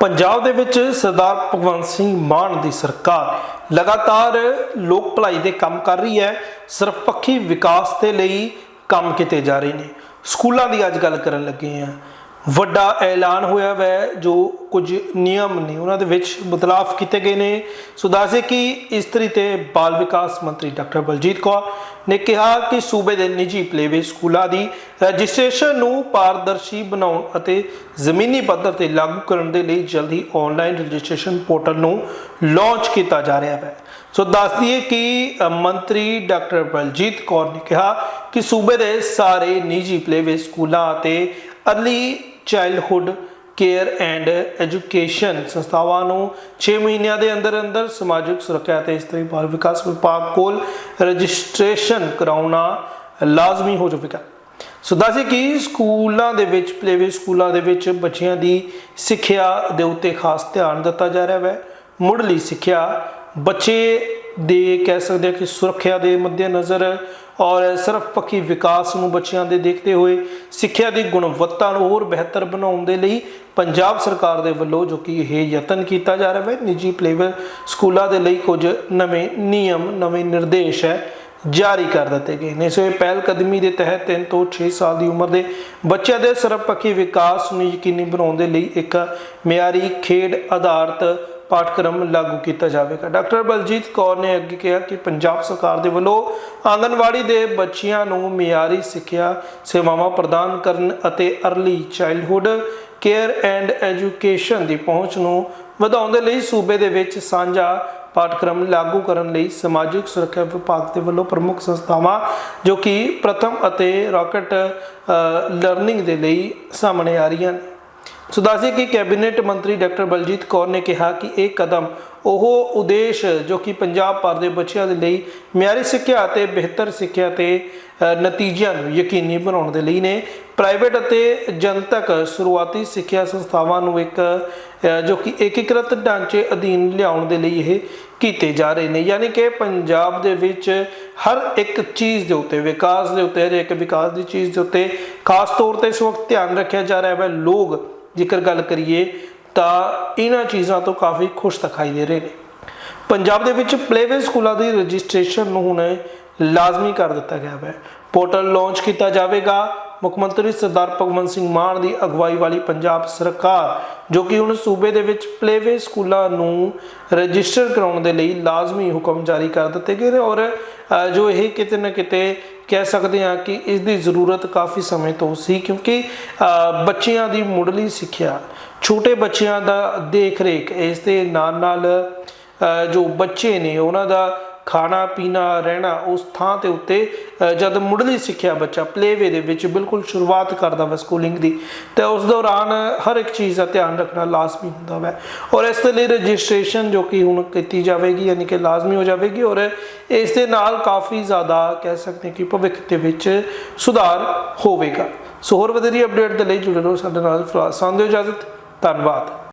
ਪੰਜਾਬ ਦੇ ਵਿੱਚ ਸਰਦਾਰ ਭਗਵੰਤ ਸਿੰਘ ਮਾਨ ਦੀ ਸਰਕਾਰ ਲਗਾਤਾਰ ਲੋਕ ਭਲਾਈ ਦੇ ਕੰਮ ਕਰ ਰਹੀ ਹੈ ਸਰਵਪੱਖੀ ਵਿਕਾਸ ਦੇ ਲਈ ਕੰਮ ਕੀਤੇ ਜਾ ਰਹੇ ਨੇ। ਸਕੂਲਾਂ ਦੀ ਅੱਜ ਗੱਲ ਕਰਨ ਲੱਗੇ ਆ ਵੱਡਾ ਐਲਾਨ ਹੋਇਆ ਵੈ, ਜੋ ਕੁਝ ਨਿਯਮ ਨੇ, ਉਹਨਾਂ ਦੇ ਵਿੱਚ ਬਦਲਾਅ ਕੀਤੇ ਗਏ ਨੇ। ਸੋ ਦੱਸੇ ਕਿ ਇਸਤਰੀ ਤੇ ਬਾਲ ਵਿਕਾਸ ਮੰਤਰੀ ਡਾਕਟਰ ਬਲਜੀਤ ਕੌਰ ਨੇ ਕਿਹਾ ਕਿ ਸੂਬੇ ਦੇ ਨਿੱਜੀ ਪਲੇਵੇ ਸਕੂਲਾਂ ਦੀ ਰਜਿਸਟ੍ਰੇਸ਼ਨ ਨੂੰ ਪਾਰਦਰਸ਼ੀ ਬਣਾਉਣ ਅਤੇ ਜ਼ਮੀਨੀ ਪੱਧਰ ਤੇ ਲਾਗੂ ਕਰਨ ਦੇ ਲਈ ਜਲਦੀ ਆਨਲਾਈਨ ਰਜਿਸਟ੍ਰੇਸ਼ਨ ਪੋਰਟਲ ਨੂੰ ਲਾਂਚ ਕੀਤਾ ਜਾ ਰਿਹਾ ਹੈ ਸੋ ਦੱਸ ਦਈਏ ਕਿ ਮੰਤਰੀ ਡਾਕਟਰ ਬਲਜੀਤ ਕੌਰ ਨੇ ਕਿਹਾ ਕਿ ਸੂਬੇ ਦੇ ਸਾਰੇ ਨਿੱਜੀ ਪਲੇਵੇ ਸਕੂਲਾਂ ਅਤੇ early childhood care and education ਸੰਸਥਾਵਾਂ ਨੂੰ 6 ਮਹੀਨਿਆਂ ਦੇ ਅੰਦਰ ਅੰਦਰ ਸਮਾਜਿਕ ਸੁਰੱਖਿਆ ਅਤੇ ਇਸਤਰੀ ਬਾਲ ਵਿਕਾਸ ਵਿਭਾਗ ਕੋਲ ਰਜਿਸਟ੍ਰੇਸ਼ਨ ਕਰਾਉਣਾ ਲਾਜ਼ਮੀ ਹੋ ਜਾਵੇਗਾ ਸੋ ਦੱਸੇ ਕਿ ਸਕੂਲਾਂ ਦੇ ਵਿੱਚ, ਪਲੇਵੇ ਸਕੂਲਾਂ ਦੇ ਵਿੱਚ ਬੱਚਿਆਂ ਦੀ ਸਿੱਖਿਆ ਦੇ ਉੱਤੇ ਖਾਸ ਧਿਆਨ ਦਿੱਤਾ ਜਾ ਰਿਹਾ ਹੈ ਮੁੱਢਲੀ ਸਿੱਖਿਆ ਬੱਚੇ ਦੇ ਕਹਿ ਸਕਦੇ ਹਾਂ ਕਿ ਸੁਰੱਖਿਆ ਦੇ ਮੱਦੇਨਜ਼ਰ ਔਰ ਸਰਵਪੱਖੀ ਵਿਕਾਸ ਨੂੰ ਬੱਚਿਆਂ ਦੇ ਦੇਖਦੇ ਹੋਏ ਸਿੱਖਿਆ ਦੀ ਗੁਣਵੱਤਾ ਨੂੰ ਹੋਰ ਬਿਹਤਰ ਬਣਾਉਣ ਦੇ ਲਈ ਪੰਜਾਬ ਸਰਕਾਰ ਦੇ ਵੱਲੋਂ ਜੋ ਕਿ ਇਹ ਯਤਨ ਕੀਤਾ ਜਾ ਰਿਹਾ ਹੈ ਨਿੱਜੀ ਪਲੇਵੇ ਸਕੂਲਾਂ ਦੇ ਲਈ ਕੁਝ ਨਵੇਂ ਨਿਯਮ, ਨਵੇਂ ਨਿਰਦੇਸ਼ ਹੈ, ਜਾਰੀ ਕਰ ਦਿੱਤੇ ਗਏ ਨੇ। ਸੋ ਇਹ ਪਹਿਲ ਕਦਮੀ ਦੇ ਤਹਿਤ 3 ਤੋਂ 6 ਸਾਲ ਦੀ ਉਮਰ ਦੇ ਬੱਚਿਆਂ ਦੇ ਸਰਵਪੱਖੀ ਵਿਕਾਸ ਨੂੰ ਯਕੀਨੀ ਬਣਾਉਣ ਦੇ ਲਈ ਇੱਕ ਮਿਆਰੀ ਖੇਡ ਆਧਾਰਿਤ ਪਾਠਕ੍ਰਮ ਲਾਗੂ ਕੀਤਾ ਜਾਵੇਗਾ। ਡਾਕਟਰ ਬਲਜੀਤ ਕੌਰ ਨੇ ਅੱਗੇ ਕਿਹਾ ਕਿ ਪੰਜਾਬ ਸਰਕਾਰ ਦੇ ਵੱਲੋਂ ਆਂਗਨਵਾੜੀ ਦੇ ਬੱਚਿਆਂ ਨੂੰ ਮਿਆਰੀ ਸਿੱਖਿਆ ਸੇਵਾਵਾਂ ਪ੍ਰਦਾਨ ਕਰਨ ਅਤੇ early childhood care and education ਦੀ ਪਹੁੰਚ ਨੂੰ ਵਧਾਉਣ ਦੇ ਲਈ ਸੂਬੇ ਦੇ ਵਿੱਚ ਸਾਂਝਾ ਪਾਠਕ੍ਰਮ ਲਾਗੂ ਕਰਨ ਲਈ ਸਮਾਜਿਕ ਸੁਰੱਖਿਆ ਵਿਭਾਗ ਦੇ ਵੱਲੋਂ ਪ੍ਰਮੁੱਖ ਸੰਸਥਾਵਾਂ, ਜੋ ਕਿ ਪ੍ਰਥਮ ਅਤੇ ਰਾਕਟ ਲਰਨਿੰਗ ਦੇ ਲਈ ਸਾਹਮਣੇ ਆ ਰਹੀਆਂ ਨੇ। ਸੋ ਦੱਸਿਆ ਕਿ ਕੈਬਨਿਟ ਮੰਤਰੀ ਡਾਕਟਰ ਬਲਜੀਤ ਕੌਰ ਨੇ ਕਿਹਾ ਕਿ ਇਹ ਕਦਮ ਉਹ ਉਦੇਸ਼ ਜੋ ਕਿ ਪੰਜਾਬ ਭਰ ਦੇ ਬੱਚਿਆਂ ਦੇ ਲਈ ਮਿਆਰੀ ਸਿੱਖਿਆ ਅਤੇ ਬਿਹਤਰ ਸਿੱਖਿਆ ਤੇ ਨਤੀਜਿਆਂ ਨੂੰ ਯਕੀਨੀ ਬਣਾਉਣ ਦੇ ਲਈ ਨੇ। ਪ੍ਰਾਈਵੇਟ ਅਤੇ ਜਨਤਕ ਸ਼ੁਰੂਆਤੀ ਸਿੱਖਿਆ ਸੰਸਥਾਵਾਂ ਨੂੰ ਇੱਕ ਜੋ ਕਿ ਏਕੀਕ੍ਰਿਤ ਢਾਂਚੇ ਅਧੀਨ ਲਿਆਉਣ ਦੇ ਲਈ ਇਹ ਕੀਤੇ ਜਾ ਰਹੇ ਨੇ। ਯਾਨੀ ਕਿ ਪੰਜਾਬ ਦੇ ਵਿੱਚ ਹਰ ਇੱਕ ਚੀਜ਼ ਦੇ ਉੱਤੇ, ਵਿਕਾਸ ਦੇ ਉੱਤੇ ਹਰ ਇੱਕ ਵਿਕਾਸ ਦੀ ਚੀਜ਼ ਦੇ ਉੱਤੇ ਖਾਸ ਤੌਰ ਤੇ ਇਸ ਵਕਤ ਧਿਆਨ ਰੱਖਿਆ ਜਾ ਰਿਹਾ ਹੈ। ਲੋਕ ਜੇਕਰ ਗੱਲ ਕਰੀਏ ਤਾਂ ਇਹਨਾਂ ਚੀਜ਼ਾਂ ਤੋਂ ਕਾਫੀ ਖੁਸ਼ ਦਿਖਾਈ ਦੇ ਰਹੇ ਨੇ। ਪੰਜਾਬ ਦੇ ਵਿੱਚ ਪਲੇਵੇ ਸਕੂਲਾਂ ਦੀ ਰਜਿਸਟ੍ਰੇਸ਼ਨ ਨੂੰ ਹੁਣ ਲਾਜ਼ਮੀ ਕਰ ਦਿੱਤਾ ਗਿਆ ਹੈ। ਪੋਰਟਲ ਲਾਂਚ ਕੀਤਾ ਜਾਵੇਗਾ ਮੁੱਖ ਮੰਤਰੀ ਸਰਦਾਰ ਭਗਵੰਤ ਸਿੰਘ ਮਾਨ ਦੀ ਅਗਵਾਈ ਵਾਲੀ ਪੰਜਾਬ ਸਰਕਾਰ, ਜੋ ਕਿ ਹੁਣ ਸੂਬੇ ਦੇ ਵਿੱਚ ਪਲੇਵੇ ਸਕੂਲਾਂ ਨੂੰ ਰਜਿਸਟਰ ਕਰਾਉਣ ਦੇ ਲਈ ਲਾਜ਼ਮੀ ਹੁਕਮ ਜਾਰੀ ਕਰ ਦਿੱਤੇ ਗਏ ਨੇ ਔਰ ਜੋ ਇਹ ਕਿਤੇ ਨਾ ਕਿਤੇ ਕਹਿ ਸਕਦੇ ਹਾਂ ਕਿ ਇਸ ਦੀ ਜ਼ਰੂਰਤ ਕਾਫੀ ਸਮੇਂ ਤੋਂ ਸੀ ਕਿਉਂਕਿ ਬੱਚਿਆਂ ਦੀ ਮੁੱਢਲੀ ਸਿੱਖਿਆ, ਛੋਟੇ ਬੱਚਿਆਂ ਦਾ ਦੇਖ ਰੇਖ ਇਸ ਦੇ ਨਾਲ ਨਾਲ ਜੋ ਬੱਚੇ ਨੇ ਉਹਨਾਂ ਦਾ ਖਾਣਾ, ਪੀਣਾ, ਰਹਿਣਾ ਉਸ ਥਾਂ ਤੇ ਉੱਤੇ ਜਦ ਮੁੱਢਲੀ ਸਿੱਖਿਆ ਬੱਚਾ ਪਲੇਵੇ ਦੇ ਵਿੱਚ ਬਿਲਕੁਲ ਸ਼ੁਰੂਆਤ ਕਰਦਾ ਵਾ ਸਕੂਲਿੰਗ ਦੀ, ਤੇ ਉਸ ਦੌਰਾਨ ਹਰ ਇੱਕ ਚੀਜ਼ ਦਾ ਧਿਆਨ ਰੱਖਣਾ ਲਾਜ਼ਮੀ ਹੁੰਦਾ ਵਾ। ਔਰ ਇਸ ਦੇ ਲਈ ਰਜਿਸਟ੍ਰੇਸ਼ਨ ਜੋ ਕਿ ਹੁਣ ਕੀਤੀ ਜਾਵੇਗੀ, ਯਾਨੀ ਕਿ ਲਾਜ਼ਮੀ ਹੋ ਜਾਵੇਗੀ, ਔਰ ਇਸ ਦੇ ਨਾਲ ਕਾਫੀ ਜ਼ਿਆਦਾ ਕਹਿ ਸਕਦੇ ਹਾਂ ਕਿ ਭਵਿੱਖ ਦੇ ਵਿੱਚ ਸੁਧਾਰ ਹੋਵੇਗਾ। ਸੋ ਹੋਰ ਵਧੇਰੀ ਅਪਡੇਟ ਦੇ ਲਈ ਜੁੜੇ ਰਹੋ ਸਾਡੇ ਨਾਲ ਫਿਲਹਾਲ ਦਿਓ ਇਜਾਜ਼ਤ ਧੰਨਵਾਦ।